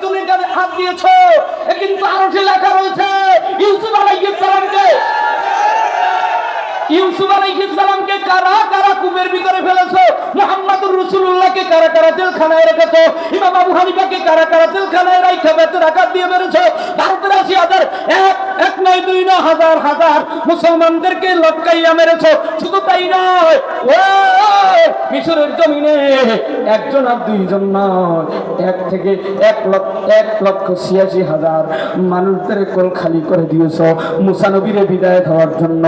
চুলের এখানে হাত দিয়েছ কিন্তু আরও লেখা রয়েছে, ইউসুফ আলাইহিস সালামকে। ইউসুফ আলাইহিস সালামকে কারা কারা কুমের ভিতরে ফেলেছো? মুহাম্মাদুর রাসূলুল্লাহকে কারা কারা জেলখানায় রেখেছো? ইমাম আবু হানিফাকে কারা কারা জেলখানায় রাইখা বেতের আঘাত দিয়ে মেরেছো? ভারতের এক এক নয়, দুই নয়, হাজার হাজার। মুসলমানদেরকে লটকাইয়া মেরেছো। শুধু তাই নয় ও মিশরের জমিনে একজন আর দুইজন নয়। এক থেকে এক লক্ষ এক লক্ষ ছিয়াশি হাজার মানুষদের কোল খালি করে দিয়েছ। মুসানবীরে বিদায় দেওয়ার জন্য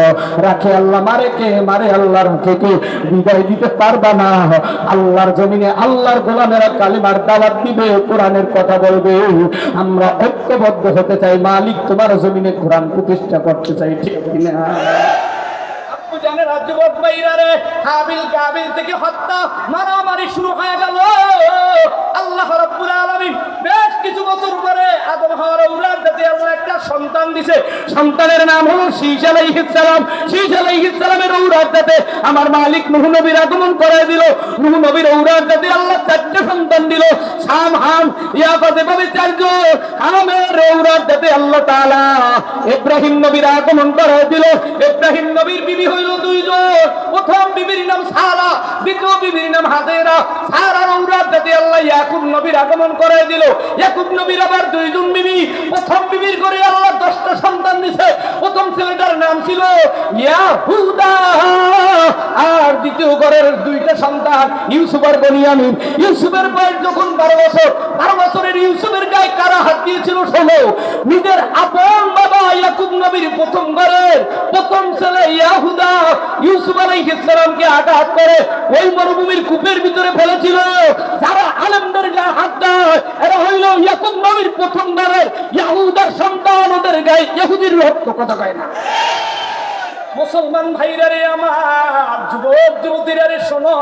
রাখে আল্লাহ। মারে কে? মারে আল্লাহ রাখে কে? বিদায় দিতে পারবা না। আল্লাহর জমিনে আল্লাহর গোলামেরা কালিমার দাওয়াত দিবে, কোরআনের কথা বলবে। আমরা ঐক্যবদ্ধ হতে চাই মালিক তোমার জমিনে কোরআন প্রতিষ্ঠা করতে চাই ঠিক কিনা? জানে রাজ্যবত বাইরারে হাবিল কাবিল থেকে হত্যা, মারামারি শুরু হয়ে গেল। আল্লাহ রাব্বুল আলামিন বেশ কিছু বছর পরে আদম হাওয়ার ঔলাদ জাতি আল্লাহ একটা সন্তান দিছে। সন্তানের নাম হলো শীশ আলাইহিস সালাম। শীশ আলাইহিস সালামের ঔলাদ জাতে আমার মালিক নূহ নবীর আগমন করে দিল। নূহ নবীর ঔলাদ জাতে আল্লাহ চারটে সন্তান দিল। সাম, হাম ইয়াফাত এভাবে চারজন হামের ঔলাদ জাতে আল্লাহ তাআলা ইব্রাহিম নবীর আগমন করে দিল। ইব্রাহিম নবীর বিবি হইল আর দুইটা সন্তান ইউসুফের বয়স যখন বারো বছর, বারো বছরের ইউসুফের গায়ে কারা হাত দিয়েছিল শোনো। নিজের আপন বাবা ইয়াকুব নবীর প্রথম ঘরের প্রথম ছেলে ইয়াহুদা। ইউসুফ আলাইহিস সালামকে আঘাত করে ওই মরুভূমির কূপের ভিতরে ফেলেছিল। যারা আলেমদের গায়ে হাত দেয়, এরা হইল ইয়াকুব নবীর প্রথম ঘরের ইয়াহুদার সন্তান ওদের গায়ে, ইহুদির রক্ত কথা কয় না। মুসলমান ভাইরা রে আমার, যুবক যুবতীরা রে শোনো।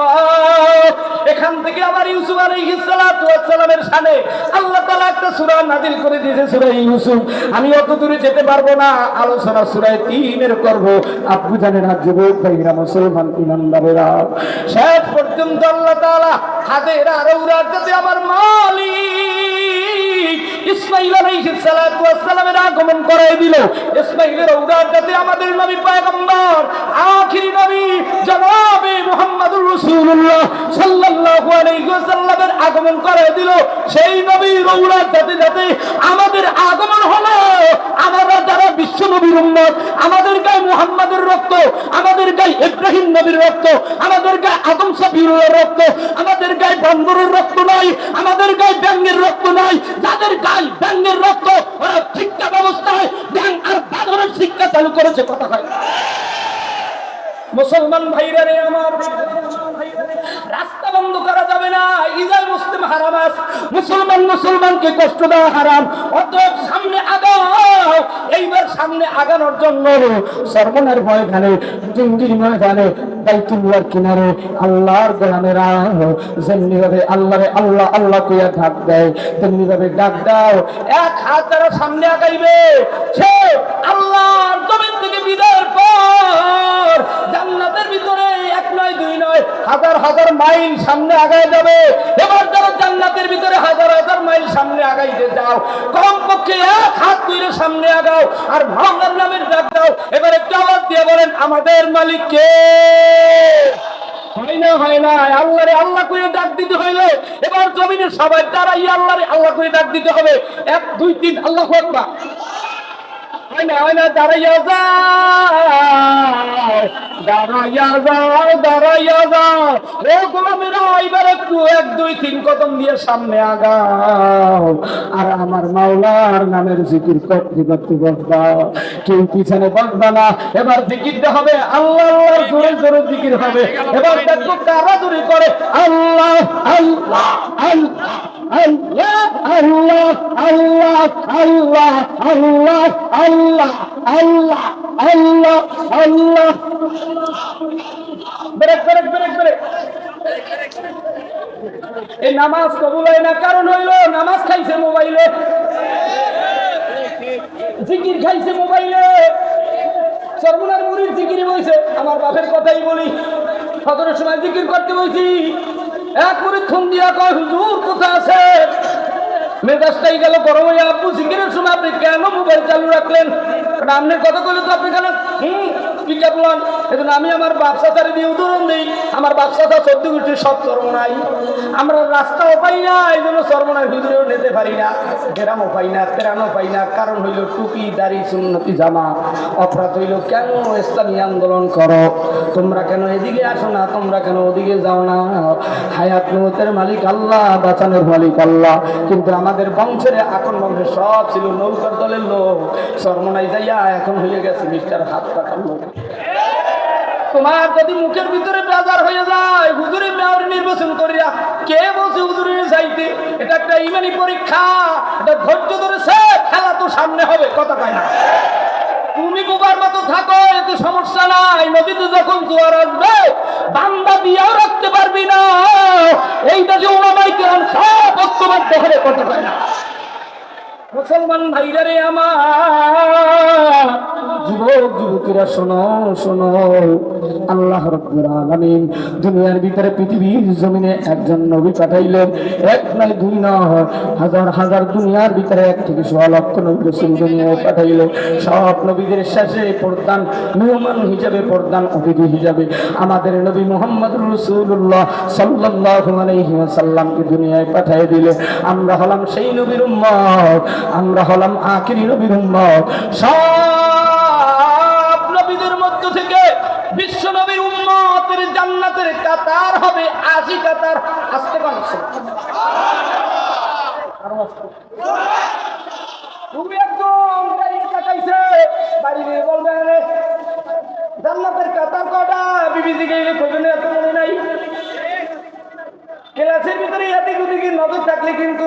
এখান থেকে আবার ইউসুফ আলাইহিস সালাতু সালামের শানে আল্লাহ তাআলা একটা সূরা নাযিল করে দিয়েছে, সূরা ইউসুফ। আমি অত দূরে যেতে পারব না, আলোচনা সূরা 3 এর করব। আপনি জানেন না, যুবক ভাইরা, মুসলমান ইমানদারেরা, শেষ পর্যন্ত আল্লাহ তাআলা হাজেরা রৌরার আমার মালিক ইসমাইল আলাইহিস সালাতু সালামের করাই দিল। ইসমাইলের উদার যাতে আমাদের নবী পয়গম্বর আখিরি নবী জনাবে সাল্লাল্লাহু আগমন করাই দিল। সেই নবীর ঔরাদ যাতে যাতে আমাদের আগমন হলো। আমরা যারা বিশ্ব নবীর উম্মত, আমাদের গায়ে মুহাম্মাদের রক্ত, আমাদের গায়ে ইব্রাহিম নবীর রক্ত, আমাদের গায়ে আদম সাফিউল্লাহর রক্ত, আমাদের গায়ে বান্দরের রক্ত নাই, আমাদের গায়ে ব্যাঙের রক্ত নাই। যাদের গায়ে ব্যাঙের রক্ত, ওরা শিক্ষা ব্যবস্থায় ব্যাং আর বাদরের শিক্ষা চালু করেছে, কথা হয় মুসলমান ভাইরা রে আমার রাস্তা বন্ধ করা যাবে না। ইজাল মুসলিম হারামাস মুসলমান মুসলমানকে কষ্ট দেওয়া হারাম। অতএব সামনে আগাও। এইবার সামনে আগানোর জন্য সর্বনার ময়দানে জঙ্গির ময়দানে বাইতুল্লাহর কিনারে আল্লাহর গোলামেরা যেমনি ভাবে আল্লাহরে আল্লাহ আল্লাহ কইয়া ডাক দেয়, তেমনি ভাবে ডাক দাও। এক হাত তারা সামনে আগাইবে। সে আল্লাহর জমিন থেকে বিদায়ের পর জান্নাতের ভিতরে এক নয়, দুই নয়, হাজার হাজার মাইল সামনে আগায় যাবে। এবার যারা জান্নাতের ভিতরে হাজার হাজার মাইল সামনে আগাইতে যাও কমপক্ষে এক হাত তুলে সামনে আগাও আর ভাঙার নামের ডাক দাও। এবার একটু আওয়াজ দিয়ে বলেন, আমাদের মালিক কে? হয় না হয় না, আল্লাহরে আল্লাহ করে ডাক দিতে হইলে এবার জমিনের সবাই দাঁড়াই আল্লাহরে আল্লাহ করে ডাক দিতে হবে। এক, দুই, তিন, আল্লাহ আকবার। আর আমার মাওলার নামের জিকির করতে করতে বসবা। কেউ পিছনে বসবা না, এবার জিকিরটা হবে, আল্লাহ আল্লাহর জোরে জোরে জিকির হবে। এবার দেখো কারা করে, Allah Allah Allah. Allah Allah Allah Allah Allah Allah Allah Allah Allah. Break break break break. এই নামাজ কবুল হয় না, কারণ হইল নামাজ খাইছে মোবাইলে। জিকির খাইছে মোবাইলে। সর্বনার মুড়ির জিকির বইছে আমার বাপের কথাই বলি। সদরের সময় জিকির করতে বইছি দিয়া আছে? আপনি কেন মোবাইল চালু রাখলেন? আপনি কথা কইলে তো আপনি কেন হুম পিক আপ লন। এজন্য আমি আমার ব্যবসা চারি দিয়ে উদাহরণ দিই। আমার ব্যবসাটা চোদ্দ গোষ্ঠী সব চর্মনাই। আমরা রাস্তাও পাই না এই জন্য চর্মনার ভিতরেও নিতে পারি না। গ্রামও পাই না তেরানো পাই না। কারণ হইল টুপি, দাড়ি, সুন্নতি, জামা। অপরাধ হইল কেন? ইসলামী আন্দোলন করো। তোমরা কেন এদিকে আসো না? তোমরা কেন ওদিকে যাও না? হায়াত মতের মালিক আল্লাহ, বাঁচানোর মালিক আল্লাহ। কিন্তু আমাদের বংশের এখন বংশের সব ছিল নৌকার দলের লোক। সরমনাই যাইয়া এখন হয়ে গেছে মিস্টার হাত পাখার লোক। তোমার যদি মুখের ভিতরে বেজার হয়ে যায় হুজুরের মেয়র নির্বাচন করিয়া কে বলছে হুজুরের চাইতে এটা একটা ইমানি পরীক্ষা, এটা ধৈর্য ধরেছে খেলা তো সামনে হবে, কথা কয় না। তুমি বোবার মতো থাকো, এতে সমস্যা নাই। নদীতে যখন জোয়ার আসবে, বান্দা দিয়েও রাখতে পারবি না। এই দেশে ওলামাই কেরাম সব ঐক্যবদ্ধ দখলে করতে পারে না। মুসলমান ভাইরা রে আমার। যুবক, যুবতীরা শোনো শোনো। আল্লাহ দুনিয়ার ভিতরে পৃথিবীর জমিনে একজন নবী পাঠাইলেন এক নয়, দুই নয়, হাজার হাজার দুনিয়ার ভিতরে এক থেকে সোয়া লক্ষ পাঠাইলেন সব নবীদের শেষে প্রধান মেহমান হিসাবে, প্রধান অতিথি হিসাবে আমাদের নবী মোহাম্মদ রসুল্লাহ সাল্লাল্লাহু আলাইহি ওয়াসাল্লামকে দুনিয়ায় পাঠিয়ে দিলে। আমরা হলাম সেই নবীর উম্মত। আমরা হলাম আখিরি নবীর উম্মত। সব নবীদের মধ্য থেকে বিশ্ব নবীর উম্মতের জান্নাতের কাতার হবে আশি কাতার। আসতে পারছে তুমি একদম কাটাইছে। বাড়ি নিয়ে বলবেন জান্নাতের কাতার কটা বিবিসি গেলে কইবেন এত মনে নাই। ক্লাসের ভিতরে এদিক ওদিকে নজর থাকলে কিন্তু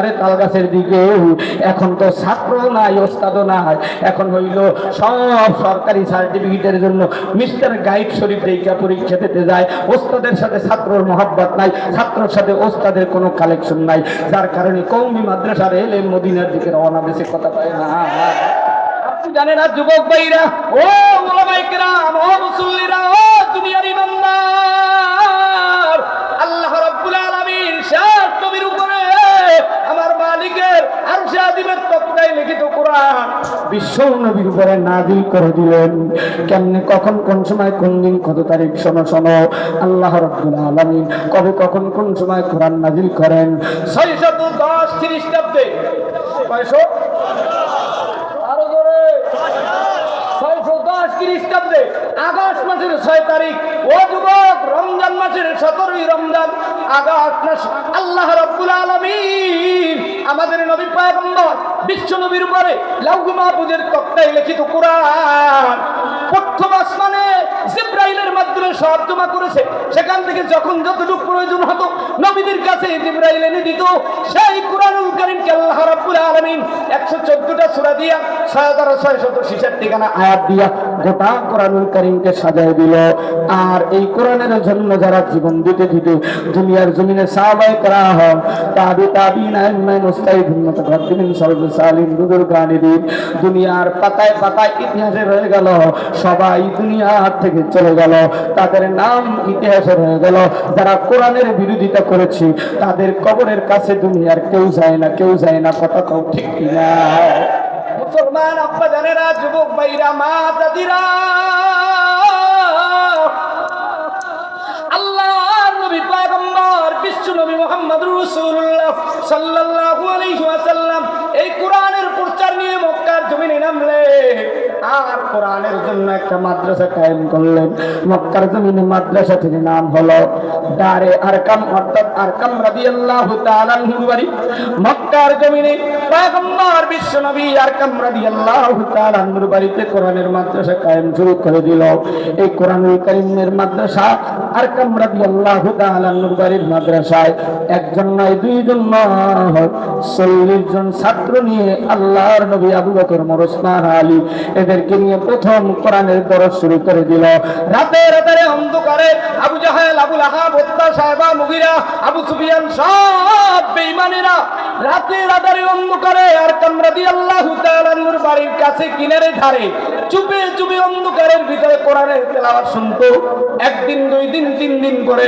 তাল গাছের দিকে। এখন তো ছাত্র নাই, ওস্তাদও নাই। এখন হইল সব সরকারি সার্টিফিকেটের জন্য মিস্টার গাইড শরীফ দেইকা পরীক্ষা দিতে যায়। ওস্তাদের সাথে ছাত্রর মহাব্বত নাই, ছাত্রের সাথে ওস্তাদের কোনো কালেকশন নাই। যার কারণে কৌমি মাদ্রাসার এলে মদিনার দিকে রওনা বেশি কথা পায় না। আপনি না, যুবক ভাইরা, ও ওলামাই কেরাম, ও মুসল্লিরা, ও দুনিয়ার ইমানদার। মালিকের আরশে আদিমের তত্ত্বায় লিখিত কোরআন বিশ্ব নবীর উপরে নাজিল করে দিলেন। কেমনে, কখন, কোন সময়, কোন দিন, কত তারিখ, শোনো শোনো। আল্লাহ রাব্বুল আলামিন কবে, কখন, কোন সময় কোরআন নাজিল করেন? ছয়শত দশ খ্রিস্টাব্দে কয়শো আরও জোরে ছয়শো দশ খ্রিস্টাব্দে আগস্ট মাসের ছয় তারিখ, ও যুবক, রমজান মাসের সতেরোই রমজান, আগস্ট মাস, আল্লাহ রব্বুল আমাদের নবী পায়গম্বর, বিশ্ব নবীর উপরে তক্তায় লিখিত কোরআন। প্রথম আসমানে জিব্রাইলের মাধ্যমে সব জমা করেছে। সেখান থেকে যখন যতটুকু প্রয়োজন হতো, নবীদের কাছে জিব্রাইল এনে দিত। সেই কোরআনুল করিমকে আল্লাহ রাব্বুল আলামিন 114টা সূরা দিয়া 6600 ঠিকানা আয়াত দিয়া গোটা কোরআনুল করিমকে সাজায় দিল। আর এই কোরআনের জন্য যারা জীবন দিতে দিতে দুনিয়ার জমিনে সাহাবায়ে কেরাম, তাবি তাবিন আইমান মুস্তাহিদিন মুতাকাদ্দিমিন সালফ সালিন বুজুর্গানিদিন দুনিয়ার পাতায় পাতায় ইতিহাসে রয়ে গেল, সবাই দুনিয়া থেকে চলে গেল। তাদের নাম ইতিহাসে রয়ে গেল। যারা কোরআনের বিরোধিতা করেছে, তাদের কবরের কাছে দুনিয়ার কেউ যায় না, কেউ যায় না, কথা কও ঠিক কিনা? মুসলমান আব্বা জানেরা যুবক ভাইরা, মা দাদিরা। সাল্লাল্লাহু আলাইহি ওয়াসাল্লাম এই কোরআনের প্রচার নিয়ে মক্কার জমিনে নামলে আর কোরআনের জন্য একটা মাদ্রাসা কায়েম করলেন। মক্কার জমিনে নাম হলো দারে আরকাম, অর্থাৎ আরকাম রাদিয়াল্লাহু তাআলা মক্কার জমিনে পয়গম্বর আরকাম রাদিয়াল্লাহু তাআলা বাড়িতে কোরআনের মাদ্রাসা কায়েম শুরু করে দিল। এই কোরআনুল কারীমের মাদ্রাসা আরকাম রাদিয়াল্লাহু তাআলা বাড়ির মাদ্রাসায় একজন নয়, দুইজন নয়, চল্লিশ জন ছাত্র নিয়ে আল্লাহর নবী আবু বকর মোর ওসমান আলী এদেরকে নিয়ে প্রথম কোরআনের দরস শুরু করে দিল। রাতে রাতে অন্ধকারে আবু জাহেল, আবু আহাব হত্যা সাহেবা, মুগিরা, আবু সুফিয়ান সব বেঈমানেরা রাতে রাতে অন্ধকারে আর কামরাদি আল্লাহ তাআলার বাড়ির কাছে কিনারে ধারে চুপে চুপে অন্ধকারের ভিতরে কোরআনের তেলাওয়াত শুনতো। একদিন, দুই দিন, তিন দিন করে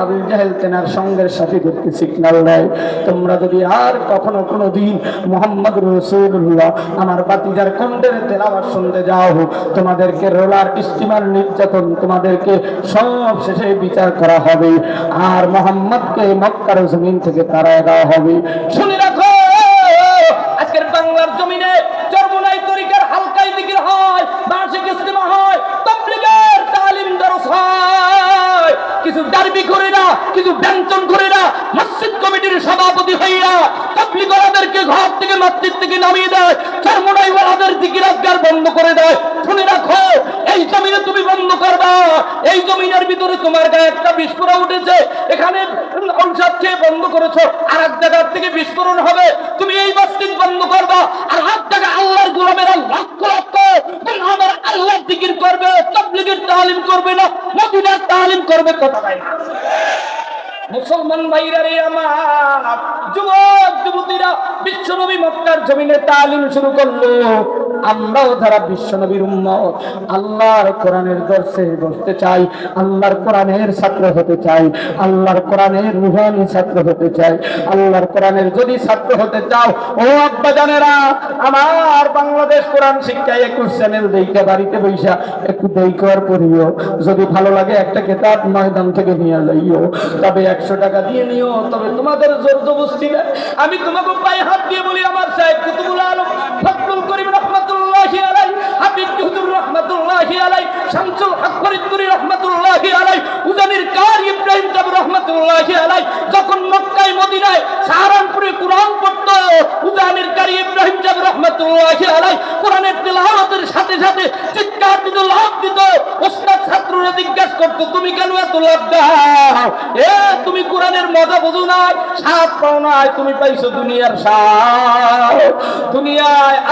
আবু জাহেল তেনার সঙ্গের সাথে করতে সিগনাল দেয়, তোমরা যদি আর কখনো কোনো দিন মোহাম্মদ রসুল্লাহ আমার বাতিজার কণ্ঠের তেলাওয়াত শুনতে যাও, তোমাদেরকে রোলার স্টিমার নির্যাতন তোমাদেরকে সব শেষে বিচার করা হবে, আর মোহাম্মদকে মক্কার জমিন থেকে তাড়ায় দেওয়া হবে। শুনে রাখো আজকের বাংলার জমিনে চরমোনাই তরিকার হালকাই দিকের হয় কিছু ডারবি করে কিছু ব্যঞ্জন করে মসজিদ কমিটির সভাপতি হইয়া তবলিগরাদেরকে ঘর থেকে মসজিদ থেকে নামিয়ে দেয় চরমোনাই ওয়ালাদের দিকে বন্ধ করে দেয়। শুনে রাখো, এই জমিনে তুমি বন্ধ করবা। এই জমিনের ভিতরে তোমার গায়ে একটা বিস্ফোরণ উঠেছে। এখানে ঔষধ খেয়ে বন্ধ করেছ আর এক জায়গার থেকে বিস্ফোরণ হবে। তুমি এই মসজিদ বন্ধ করবা, আর এক জায়গায় আল্লাহর গোলামেরা লক্ষ লক্ষ আমার আল্লাহ জিকির করবে তবলিগের তালিম করবে না মদিনার তালিম করবে কথা হয় না মুসলমান ভাইরা রে আমার, যুবক, যুবতীরা, বিশ্বনবী মক্কার জমিনে তালিম শুরু করল। আমরাও যারা বিশ্বনবীর উম্মত, আল্লাহর কোরআনের দর্শে বসতে চাই, আল্লাহর কোরআনের ছাত্র হতে চাই, আল্লাহর কোরআনের রুহানি ছাত্র হতে চাই, আল্লাহর কোরআনের যদি ছাত্র হতে চাও, ও আব্বা জানেরা, আমার বাংলাদেশ কোরআন শিক্ষা একুশ চ্যানেল দেখে বাড়িতে বৈশা, একটু দেখার পড়িও যদি ভালো লাগে একটা কেতাব ময়দান থেকে নিয়ে যাইও। তবে একশো টাকা দিয়ে নিও, তবে তোমাদের জোর জবস্তি না। আমি তোমাকে পায়ে হাত দিয়ে বলি, আমার সাহেব কুতুবুল আলম করিম রহমাতুল্লাহি আলাই হাবিব হুজুর রহমাতুল্লাহি আলাই শামসুল হক ফরিদপুরি রহমাতুল্লাহি আলাই উজানির কার ইব্রাহিম জাব রহমাতুল্লাহি আলাই যখন মক্কায়, মদিনায় সাহারানপুরে কোরআন পড়তো, উজানির কারি ইব্রাহিম জাব রহমাতুল্লাহি আলাই কোরআনের তেলাওয়াতের সাথে সাথে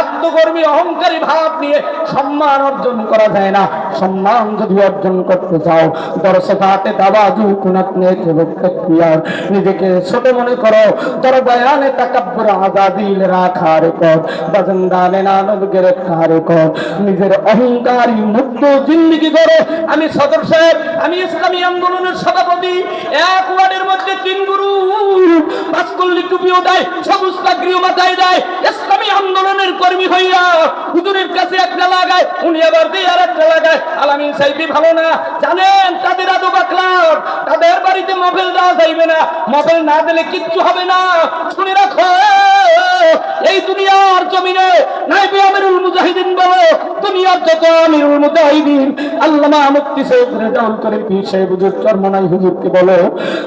আত্মকর্মী অহংকারী ভাব নিয়ে সম্মান অর্জন করা যায় না। সম্মান যদি অর্জন করতে চাও দর্শকাতে দাবাজু নিজেকে ছোট মনে করো তোর বয়ানে তাকাব্বুর আজাদিল রাখার কর বাজন্দালে নানব গ্রেফতার কর নিজের অহংকারী মুক্ত জিন্দিগি করো আমি সদর সাহেব, আমি ইসলামী আন্দোলনের সভাপতি। এক ওয়ার্ডের মধ্যে তিন গুরু। পাঁচকল্লি টুপিও দেয়, সবুজ চাকরিও মাথায় দেয়। ইসলামী আন্দোলনের কর্মী হইয়া হুজুরের কাছে একটা লাগায়, উনি আবার দিয়ে আর একটা লাগায়। আলামিন সাহেবই ভালো না? জানেন, তাদের আদো বাকলার তাদের বাড়িতে মফেল দেওয়া যাইবে না। মফেল না দিলে কিচ্ছু হবে না। শুনে রাখো, এই দুনিয়ার জমিনে নাইবে আমিরুল মুজাহিদিন বলো দুনিয়ার যত আমিরুল মুজাহিদিন আল্লামা মুফতি সাইয়েদ রেজাউল করিম পীর সাহেব হুজুর চরমনাই হুজুরকে বলো,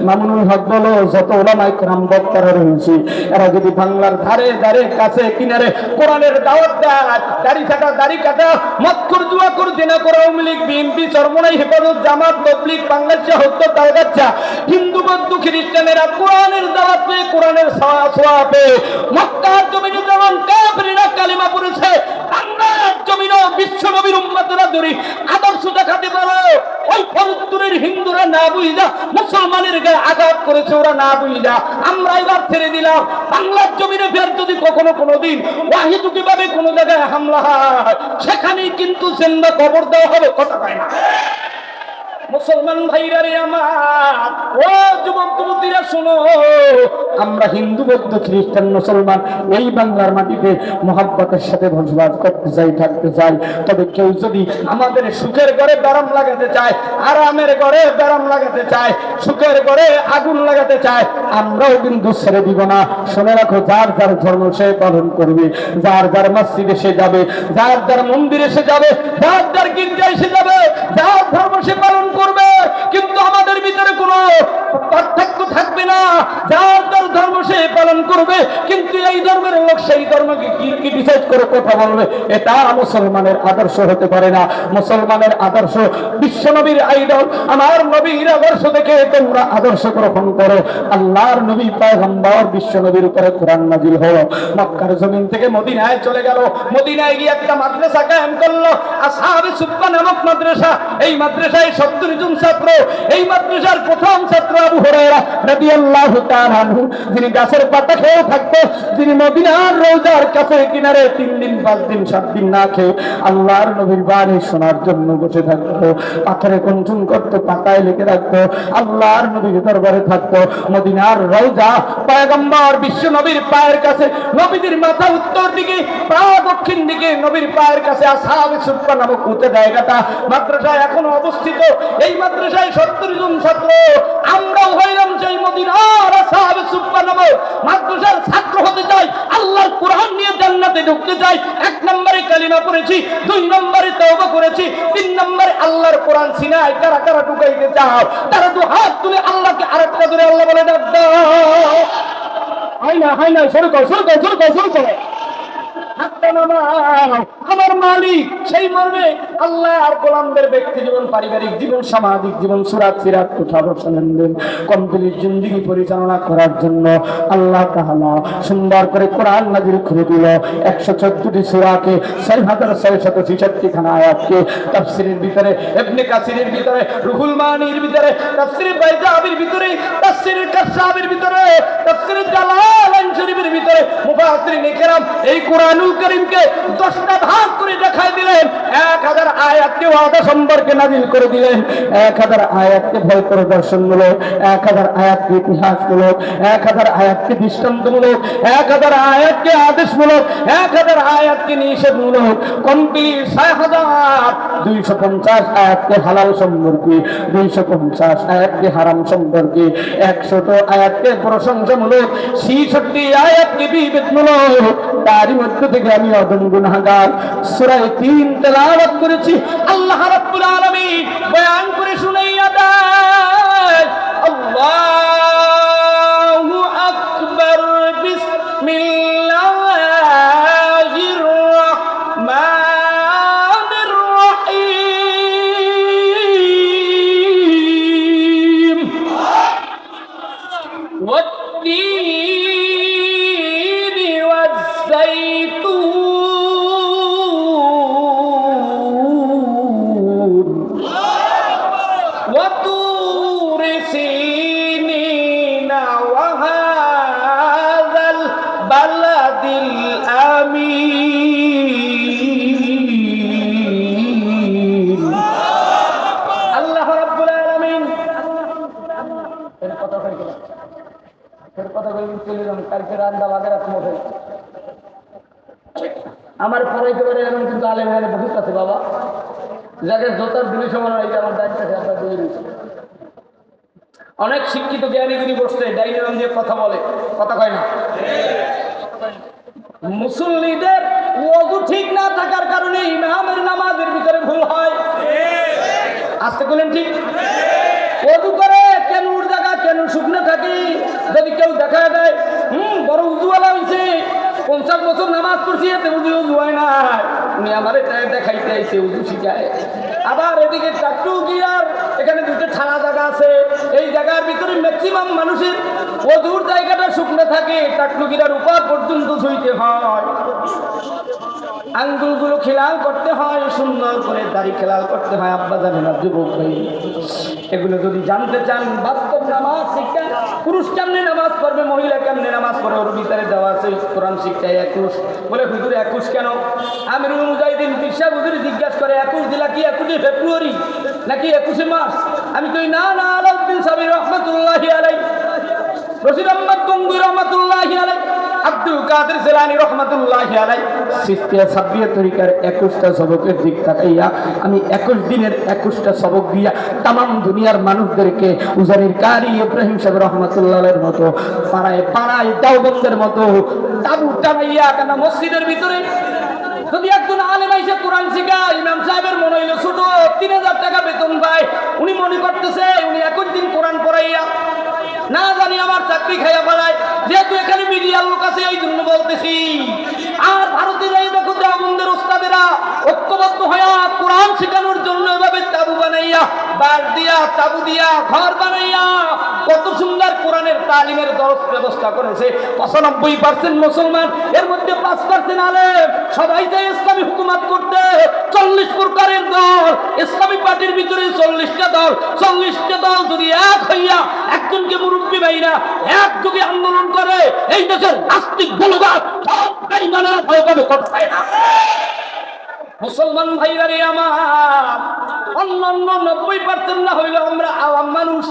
মামুনুল হক বলো, যত ওলামায় কেরাম বক্তারা রয়েছে, এরা যদি বাংলার ধারে ধারে, কাছে কিনারে কোরআনের দাওয়াত দেয়, দাড়ি কাটা দাড়ি কাটা মত কর জুয়া কর, জেনা করে উমলিক বিএনপি, চরমনাই, হেফাজত, জামাত তবলিক বাংলাদেশে হত্যা দাওয়াচ্ছা হিন্দু, বৌদ্ধ, খ্রিস্টানেরা কোরআনের দাওয়াত পেয়ে, কোরআনের সোয়া সোয়া পেয়ে, মক্কার জমিনে যেমন কাফরিরা না বুঝলা, মুসলমানের গায়ে আঘাত করেছে, ওরা না বুঝলা। আমরা এবার ছেড়ে দিলাম। বাংলার জমিনে ফের যদি কখনো কোনোদিন ওয়াহিদুকি ভাবে কোনো জায়গায় হামলা হয়, সেখানেই কিন্তু জেন্দা কবর দেওয়া হবে, কথা পায় না। মুসলমান ভাইরা রে আমার, ও যুবক যুবতীরা শোনো আমরা হিন্দু, বৌদ্ধ, খ্রিস্টান, মুসলমান এই বাংলার মাটিতে মহাব্বতের সাথে বসবাস করতে চাই, থাকতে চাই। তবে কেউ যদি আমাদের সুখের ঘরে ব্যারাম লাগাতে চায়, আরামের ঘরে ব্যারাম লাগাতে চায়, সুখের ঘরে আগুন লাগাতে চায়, আমরাও কিন্তু ছেড়ে দিব না। শুনে রাখো, যার যার ধর্ম সে পালন করবে, যার যার মসজিদে সে যাবে, যার যার মন্দিরে সে যাবে, যার যার গির্জায় সে যাবে, যার ধর্ম সে পালন করবে। কিন্তু আমাদের ভিতরে কোনো পার্থক্য থাকবে না। যার যার ধর্ম সে পালন করবে, কিন্তু এই ধর্মের লোক সেই ধর্মকে কি ডিসাইড করে কথা বলবে? এটা মুসলমানের আদর্শ হতে পারে না। মুসলমানের আদর্শ বিশ্বনবীর আইডল আমার নবীর আদর্শ দেখে তোমরা আদর্শ গ্রহণ করো। আল্লাহর নবী পয়গম্বর বিশ্বনবীর উপরে কোরআন নাজিল হলো। মক্কার জমিন থেকে মদিনায় চলে গেল। মদিনায় গিয়ে একটা মাদ্রাসা কায়েম করল। আসহাবে সুব্বা নামক মাদ্রাসা। এই মাদ্রাসায় সত্তর জন ছাত্র। এই মাদ্রাসার প্রথম ছাত্র আবু হুরায়রা। রাদিয়াল্লাহু যিনি গাছের পাতা খেয়ে থাকতো, যিনি মদিনার রোজার কাছে কিনারে তিন দিন, পাঁচ দিন, সাত দিন না খেয়ে আল্লাহর নবীর বাণী শোনার জন্য বসে থাকতো, পাথরে কঞ্চন করতো, পাতায় লিখে রাখতো, আল্লাহর নবীর দরবারে থাকতো, মদিনার রোজা, পয়গম্বর বিশ্ব নবীর পায়ের কাছে নবীদের মাথা উত্তর দিকে পা দক্ষিণ দিকে নবীর পায়ের কাছে আসাবে সুপ্পা নামক উঁচে জায়গাটা, মাদ্রাসায় এখনও অবস্থিত, এই মাদ্রাসায় সত্তর জন ছাত্র, আমরাও হইলাম সেই মদিনার আসাবে নামক মাদ্রাসার ছাত্র হতে চাই, আল্লাহর কোরআন নিয়ে জান্নাতে ঢুকতে চাই, এক নম্বরে কালিমা পড়েছি, দুই নম্বরে তওবা করেছি, তিন নম্বরে আল্লাহর কোরআন সিনায় কারা কারা ঢুকাইতে চাও, তারা তো হাত তুলে আল্লাহকে আরেকটা ধরে আল্লাহ বলে ডাক দাও। হয় না হয় না, শুরু কর শুরু কর শুরু কর শুরু কর। আমার মালিক সেই মর্মে আল্লাহ আর গোলামদের ব্যক্তি জীবন, পারিবারিক জীবন, সামাজিক জীবন, সুরাত সিরাত জিন্দিগি পরিচালনা করার জন্য আল্লাহ সুন্দর করে কোরআন নাজির করে দিল। একশো চোদ্দটি সুরাকে, ছয় হাজার ছয় শত ছিষট্টি খানা আয়াতকে তাফসিরের ভিতরে এমনি ভিতরে, রুহুল মানির ভিতরে বাইজাবির ভিতরে কাশাবের ভিতরে ভিতরে এই কারীমকে 10টা ভাগ করে দিলেন। 1000 আয়াতকে ওয়াদা সম্পর্কে নাযিল করে দিলেন। 1000 আয়াতকে ভয় দর্শনমূলক 1000 আয়াতকে ইতিহাসমূলক 1000 আয়াতকে দৃষ্টান্তমূলক 1000 আয়াতকে আদেশমূলক 1000 আয়াতকে কমপ্লিট 6000 250 আয়াতকে হালাল সম্পর্কে 250 আয়াতকে হারাম সম্পর্কে 100 আয়াতকে প্রশংসামূলক 66 আয়াতকে তারই মধ্য থেকে আমি অদম গুনাহগার। সূরা 3 তেলাওয়াত করেছি। আল্লাহ রাব্বুল আলামিন বয়ান করে শুনাইয়া দেয়। আল্লাহু আলেম আলে বহুত আছে বাবা। যাকে জোতার দিলে সমান এই আমার দায়িত্ব আছে আপনার হয়েছে অনেক শিক্ষিত জ্ঞানীগুলি বসতে ডাইনিং দিয়ে কথা বলে। কথা কয় না? মুসল্লিদের ওযু ঠিক না থাকার কারণে ইমামের নামাজের ভিতরে ভুল হয়। আসতে বলেন ঠিক। ওযু করে, কেন উর জায়গা, কেন শুকনো থাকি? যদি কেউ দেখা দেয় হুম, বড় উজুওয়ালা হয়েছে পঞ্চাশ বছর নামাজ পড়ছি, এতে উজু উজু হয় না উনি আমার এটা দেখাইতে আইছে, উজু শিখায়। আবার এদিকে টাট্টু গিয়ার এখানে দুটো ছাড়া জায়গা আছে। এই জায়গার ভিতরে ম্যাক্সিমাম মানুষের অজুর জায়গাটা শুকনো থাকে। টাট্টু গিরার উপর পর্যন্ত ধুইতে হয়। আঙ্গুলগুলো খেলাল করতে হয়, সুন্দর করে দাড়ি খেলাল করতে হয়, আব্বা জানেন না, যুবক ভাই। এগুলো যদি জানতে চান, বাস্তব নামাজ শিক্ষা, পুরুষ কেমনে নামাজ পড়বে, মহিলা কেমনে নামাজ পড়ে, ওর ভিতরে দেওয়া আছে, কোরআন শিক্ষায় একুশ। বলে, হুজুর, একুশ কেন? আমিরুল মুজাহিদিন বিশ্বাস হুজুর জিজ্ঞাসা করে, একুশ দিলা কি একুশে ফেব্রুয়ারি নাকি একুশে মার্চ? আমি কই, না না, আলাউদ্দিন সাবির রহমতুল্লাহি আলাই রশিদ আহমদ গঙ্গুই রহমতুল্লাহ আলাই আব্দুল কাদের জেলানি রহমতুল্লাহ আলাই সিস্তিয়া সাব্বিয়া তরিকার একুশটা সবকের দিক তাকাইয়া আমি একুশ দিনের একুশটা সবক দিয়া তাম দুনিয়ার মানুষদেরকে উজানির কারি ইব্রাহিম সাহেব রহমতুল্লাহের মতো পাড়ায় পাড়ায় দাওবন্দের মতো তাবু টানাইয়া কেন মসজিদের ভিতরে? যদি একজন আলেম আইসে কোরআন শিখায় ইমাম সাহেবের মনে হইল, ছোট, তিন হাজার টাকা বেতন পায়। উনি মনে করতেছে, উনি এখন দিন কোরআন পড়াইয়া না জানি আমার চাকরি খাইয়া পালায় যেহেতু এখানে মিডিয়ার লোক আছে এই জন্য বলতেছি। আর ভারতে যাই দেখো যে আমাদের ওস্তাদেরা ঐক্যবদ্ধ হইয়া কোরআন শেখানোর জন্য এভাবে তাবু বানাইয়া বাস দিয়া, তাবু দিয়া ঘর বানাইয়া তালিমের ব্যবস্থা করেছে। পঁচানব্বই পার্সেন্ট মুসলমান, এর মধ্যে পাঁচ পার্সেন্ট আলেম। সবাই যায় ইসলামী হুকুমাত করতে, চল্লিশ প্রকারের দল। ইসলামী পার্টির ভিতরে চল্লিশটা দল। চল্লিশটা দল যদি এক হইয়া একজনকে মুরব্বী ভাইরা একযোগে আন্দোলন করে, এই দেশের নাস্তিক বলবাদ সব বেঈমানা ভয় পাবে কথা না। মুসলমান ভাইরা রে আমার অন্য অন্য নব্বই পার্সেন্ট না হইলে আমরা আওয়াম মানুষ।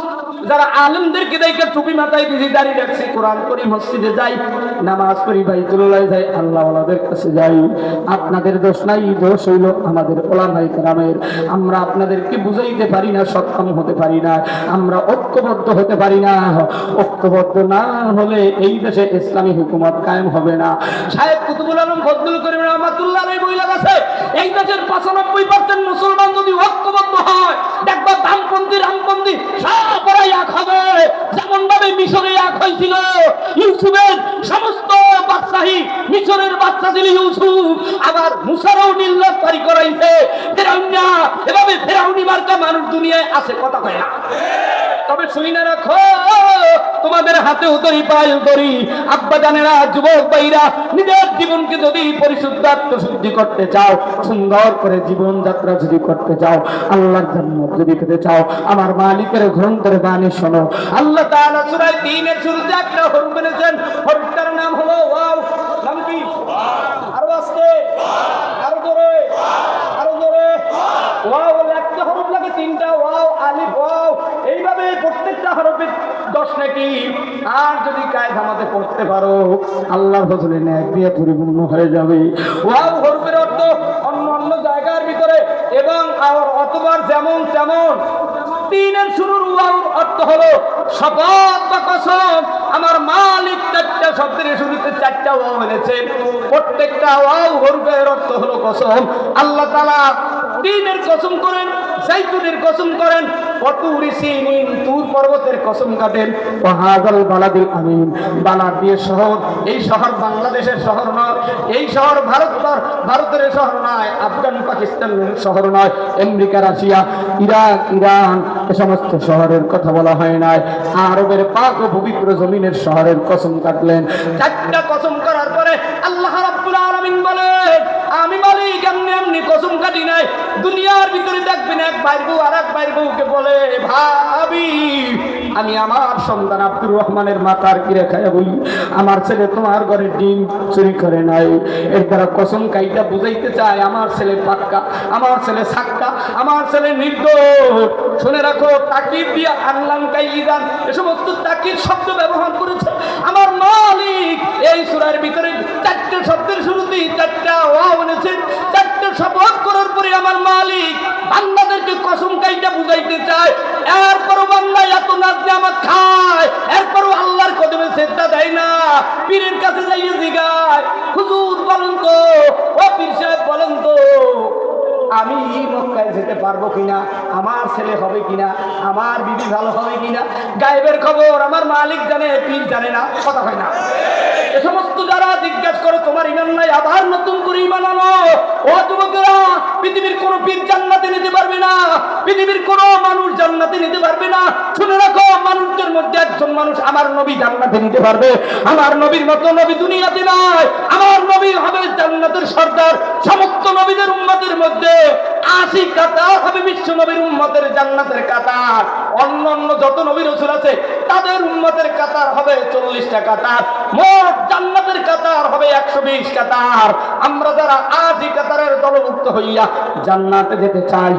যারা আলমদেরকে দেখে টুপি মাথায় দিদি দাঁড়িয়ে রাখছি, কোরআন করি মসজিদে যাই, নামাজ পড়ি, বাইতুল্লাহ যাই, আল্লাহ কাছে যাই। আপনাদের দোষ নাই, দোষ হইল আমাদের ওলামাই কেরামের। আমরা আপনাদেরকে বুঝাইতে পারি না, সক্ষম হতে পারি না, আমরা ঐক্যবদ্ধ হতে পারি না। ঐক্যবদ্ধ না হলে এই দেশে ইসলামী হুকুমত কায়েম হবে না। সাহেব কুতুবুল আলম ফজলুল করিম রহমাতুল্লাহ এই বই লাগাছে, এই দেশের পঁচানব্বই পার্সেন্ট মুসলমান যদি ঐক্যবদ্ধ হয়, দেখবা বামপন্থী, রামপন্থী, সব এক হবে। যেমন ভাবে মিশরে এক হয়েছিল, ইউসুফের সমস্ত বাদশাহী মিশরের বাচ্চা ছিল ইউসুফ, আবার মুসারও নিল্লত পারি করাইছে। ফেরাউনিয়া এভাবে ফেরাউনি মার্কা মানুষ দুনিয়ায় আছে কথা কয় তবে শুনি না রাখো, তোমাদের হাতে উতরি পায় উতরি আব্বা জানেরা, যুবক ভাইরা, নিজের জীবনকে যদি পরিশুদ্ধ আত্মশুদ্ধি করতে চাও, সুন্দর করে জীবন যাত্রা যদি করতে চাও, আল্লাহর জান্নাত যদি পেতে চাও, আমার মালিকের গ্রন্থের বাণী শোনো। আল্লাহ তাআলা সূরা 3 এর শুরুতে একটা হরফ বলেছেন হরফটার নাম হলো ওয়াও। নাম কি? আরও আস্তে আরও জোরে আরও জোরে ওয়াও বলে একটা হরফ লাগে তিনটা ওয়াও আলিফ ওয়াও এইভাবে প্রত্যেকটা দশ নাকি? আর যদি পারো, আল্লাহর হয়ে যাবে। অর্থ অন্য অন্য জায়গার ভিতরে এবং আর অতবার যেমন তেমন। শুরুর অর্থ হলো কসম। আমার মালিক চারটা শব্দের শুরুতে চারটা ওয়াও এনেছেন প্রত্যেকটা ওয়াও হরফের অর্থ হলো কসম। আল্লাহ তাআলা তিনের কসম করেন জাইতুনের কসম করেন তুর পর্বতের কসম কাটেন। ও হাজাল আমিন। বালাদ দিয়ে শহর, এই শহর বাংলাদেশের শহর নয়, এই শহর ভারত ভারতের শহর নয়, আফগান পাকিস্তানের শহর নয়, আমেরিকা, রাশিয়া, ইরাক, ইরান, এ সমস্ত শহরের কথা বলা হয় নাই। আরবের পাক ও পবিত্র জমিনের শহরের কসম কাটলেন। চারটা কসম করার পরে আল্লাহ রাব্বুল আলামিন বলেন আমি মালিক, এমনি এমনি কসম কাটি নাই। দুনিয়ার ভিতরে দেখবেন এক ভাই বউ আর এক ভাই বউকে বলে ভাবি, আমি আমার সন্তান আব্দুর রহমানের মাতার কিরে বলি আমার ছেলে তোমার ঘরে ডিম চুরি করে নাই। এর দ্বারা কসম কাইটা বুঝাইতে চায় আমার ছেলে পাক্কা, আমার ছেলে সাক্কা, আমার ছেলে নির্দোষ। শুনে রাখো দিয়া এ সমস্ত শব্দ ব্যবহার করেছে। আমার মালিক, এই সুরার ভিতরে চারটে শব্দের শুরুতেই চারটা ওয়াও এনেছেন চারটে শপথ করার পরে আমার মালিক বান্দাদেরকে কসম কাইটা বুঝাইতে চায় আমি মক্কায় যেতে পারব কিনা? আমার ছেলে হবে কিনা? আমার বিবি ভালো হবে কিনা? গায়েবের খবর আমার মালিক জানে, পীর জানে না, কথা হয় না। এ সমস্ত যারা জিজ্ঞাসা করে, তোমার ইমান নাই, আবার নতুন করে ইমান আনো? ও যুবকেরা পৃথিবীর কোনো পীর জান্নাতে নিতে পারবে না। পৃথিবীর কোনো মানুষ জান্নাতে নিতে পারবে না। শুনে রাখো, মানুষদের মধ্যে একজন মানুষ আমার নবী জান্নাতে নিতে পারবে। আমার নবীর মতো নবী দুনিয়াতে নাই। আমার নবী হবে জান্নাতের সর্দার। সমস্ত নবীদের উম্মতের মধ্যে আশি কাতার হবে বিশ্ব নবীর উম্মতের জান্নাতের কাতার অন্য অন্য যত নবী রসুল আছে, তাদের উম্মতের কাতার হবে চল্লিশটা কাতার মোট জান্নাতের কাতার হবে একশো বিশ কাতার। আমরা যারা আশি কাতারের দলভুক্ত হইয়া জান্নাতে যেতে চাই।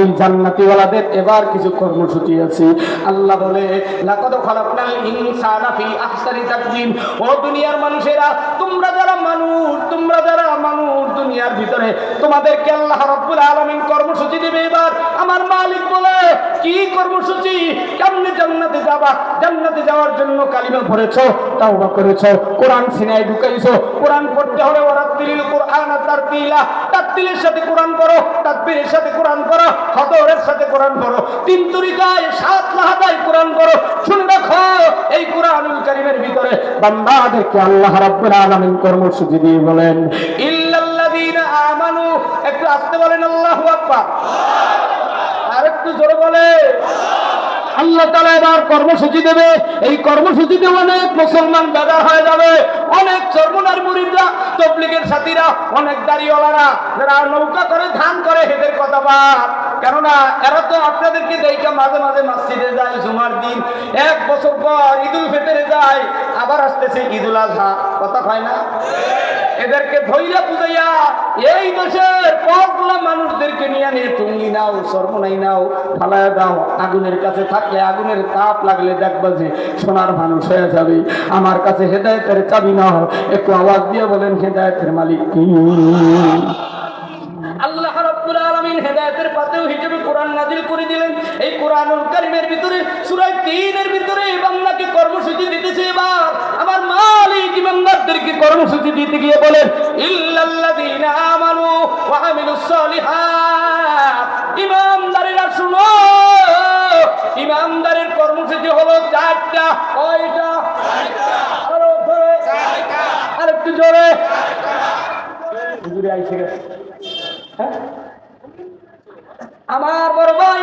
এই জান্নাতিওয়ালাদের এবার কিছু কর্মসূচি আছে। আল্লাহ বলে, লাকাদ খালাকনাল ইনসানা ফি আহসানি তাকওয়িম ও দুনিয়ার মানুষেরা, তোমরা যারা মানুষ, তোমরা যারা মানুষ দুনিয়ার ভিতরে, তোমাদেরকে আল্লাহ রাব্বুল আলামিন কর্মসূচি দিবে এবার। আমার মালিক বলে, কি কর্মসূচি? কেমনে জান্নাতে যাবা? জান্নাতে যাওয়ার জন্য কালিমা ভরেছো তাওবা করেছ, কোরআন সিনায় ঢুকাইছো, কোরআন পড়তে হলে ওরাত্তিলিল কোরআন আর তারতিলা তারতিলের সাথে কোরআন পড়ো, তাকবীরের সাথে কোরআন পড়ো হদরের সাথে কোরআন পড়ো, তিন তরিকায় সাত লাহাদায় কোরআন পড়ো, শুনে রাখো, এই কোরআনুল কারীমের ভিতরে বান্দাদেরকে আল্লাহ রাব্বুল আলামিন কর্মসূচি দিয়ে বলেন, ইল্লাল্লাযীনা আমানু একটু আস্তে বলেন, আল্লাহু আকবার আর একটু জোরে বলে আল্লাহ তালা এবার কর্মসূচি দেবে। এই কর্মসূচিতে অনেক মুসলমান বেদার হয়ে যাবে। অনেক চর্মনার মুরিদরা, তবলিগের সাথীরা, অনেক দাড়িওয়ালারা, যারা নৌকা করে, ধান করে এদের কথা বাদ। কেননা এরা তো আপনাদেরকে দেখা মাঝে মাঝে মসজিদে যায়, জুমার দিন। এক বছর পর ঈদুল ফিতরে যায়, আবার আসতেছে ঈদুল আজহা। কথা হয় না? এদেরকে ধৈর্য বুঝাইয়া, এই দেশের কতগুলা মানুষদেরকে নিয়ে নিয়ে টুঙ্গি নাও, সর্বনাই নাও ফালায় দাও। আগুনের কাছে থাকলে আগুনের তাপ লাগলে দেখবা যে সোনার মানুষ হয়ে যাবে। আমার কাছে হেদায়তের চাবি নাও। একটু আওয়াজ দিয়ে বলেন, হেদায়তের মালিক আল্লাহ রাব্বুল আলামিন হেদায়েতের পাতেও হিসেবে কোরআন নাজিল করে দিলেন। এই কোরআনুল কারীমের ভিতরে, সূরা 3 এর ভিতরে বাংলাকে কর্মসূচি দিতেছে এবার। আমার মালিক ইমানদারদেরকে কর্মসূচি দিতে গিয়ে বলেন, ইল্লাল্লাযীনা আমানু ওয়া আমিলুস সালিহাত। ইমানদারেরা শুনো, ইমানদারের কর্মসূচি হলো চারটা। কয়টা? আরও জোরে আর একটু জোরে। হুজুরে আইছে গেছে? আমার বড় ভাই,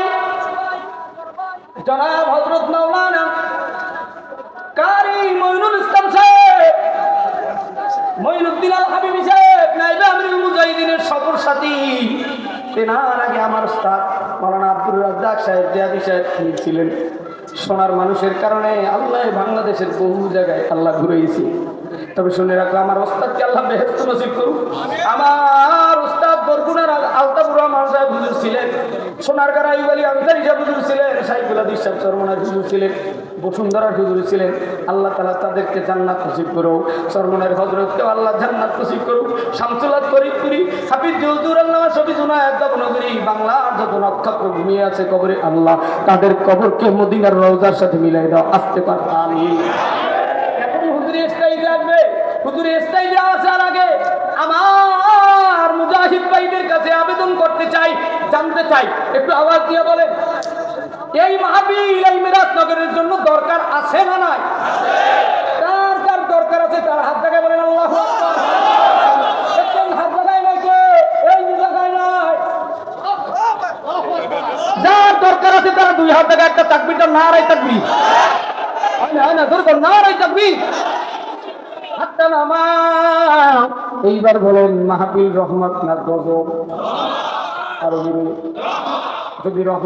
জনাব হজরত মাওলানা কারি মইনুল ইসলাম সাহেব মইনুদ্দিন আল হাবিবি সাহেব, নাইবে আমিরুল মুজাহিদিনের সফর সাথী। তেনার আগে আমার উস্তাদ মাওলানা আব্দুর রাজ্জাক সাহেব, জিয়াদি সাহেব ছিলেন। সোনার মানুষের কারণে আল্লাহ বাংলাদেশের বহু জায়গায় আল্লাহ ঘুরেছি তবে শুনে রাখো, আমার ওস্তাদকে আল্লাহ বেহেস্ত নসিব করুন আমার আল্লাহ আছে কবরে আল্লাহ, তাদের কবরকে মদিনার রওজার সাথে মিলাই দাও, আসতে পারতাম আমি। এখন আসার আগে আমার মুজাহিদ ভাইদের কাছে আবেদন করতে চাই, জানতে চাই। একটু আওয়াজ দিয়ে বলেন। এই মাহবিল এই মিরাজনগরের জন্য দরকার আছে না নাই? কার কার দরকার আছে? তার হাত দেখায় বলেন, আল্লাহ হাত দেখায় যার দরকার আছে তারা দুই হাত দেখা একটা তাকবিটা না রাই তাকবি না না ধর না রাই তাকবি হাতটা নামাও। এইবার বলেন মাহফিল রহমত না গজব আর যদি রহমত